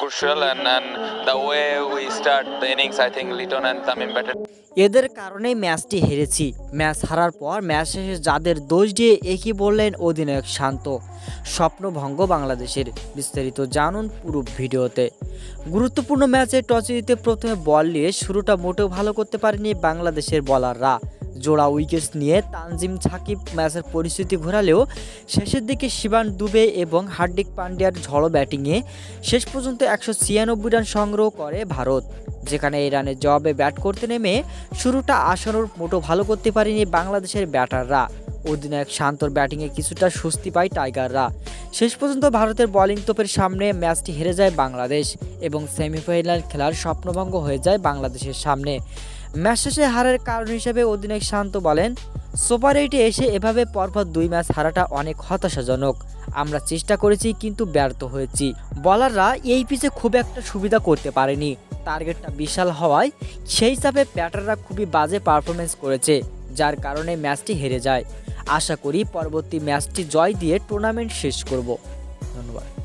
crucial, and, and the way we start the innings, I think Liton and Tamim batted এদের কারণেই ম্যাচটি হেরেছি। Match হারার পর ম্যাচ শেষে যাদের দোষ দিয়ে একই বললেন অধিনায়ক শান্ত। স্বপ্নভঙ্গ বাংলাদেশের। বিস্তারিত জানুন পুরো ভিডিওতে। গুরুত্বপূর্ণ ম্যাচে টসে জিতে প্রথমে বল নিয়ে শুরুটা মোটেও ভালো করতে পারেনি বাংলাদেশের বলাররা। জোড়া উইকেট নিয়ে তানজিম সাকিব ম্যাচের পরিস্থিতি ঘোরালেও শেষের দিকে শিবান দুবে এবং হার্দিক পান্ডিয়ার ঝড়ো ব্যাটিংয়ে শেষ পর্যন্ত একশো ছিয়ানব্বই রান সংগ্রহ করে ভারত, যেখানে এই রানের জবাবে ব্যাট করতে নেমে শুরুটা আসানোর মোটো ভালো করতে পারেনি বাংলাদেশের ব্যাটাররা। অধিনায়ক শান্তর ব্যাটিংয়ে কিছুটা স্বস্তি পায় টাইগাররা। শেষ পর্যন্ত ভারতের বোলিং তোপের সামনে ম্যাচটি হেরে যায় বাংলাদেশ এবং সেমিফাইনাল খেলার স্বপ্নভঙ্গ হয়ে যায় বাংলাদেশের সামনে। ম্যাচ শেষে হারের কারণ হিসেবে অধিনায়ক শান্ত বলেন, সুপার এইটে এসে এভাবে পরপর দুই ম্যাচ হারাটা অনেক হতাশাজনক। আমরা চেষ্টা করেছি কিন্তু ব্যর্থ হয়েছি। বলাররা এই পিচে খুব একটা সুবিধা করতে পারেনি। টার্গেটটা বিশাল হওয়ায় সেই হিসাবে ব্যাটাররা খুবই বাজে পারফরমেন্স করেছে, যার কারণে ম্যাচটি হেরে যায়। আশা করি পরবর্তী ম্যাচটি জয় দিয়ে টুর্নামেন্ট শেষ করব। ধন্যবাদ।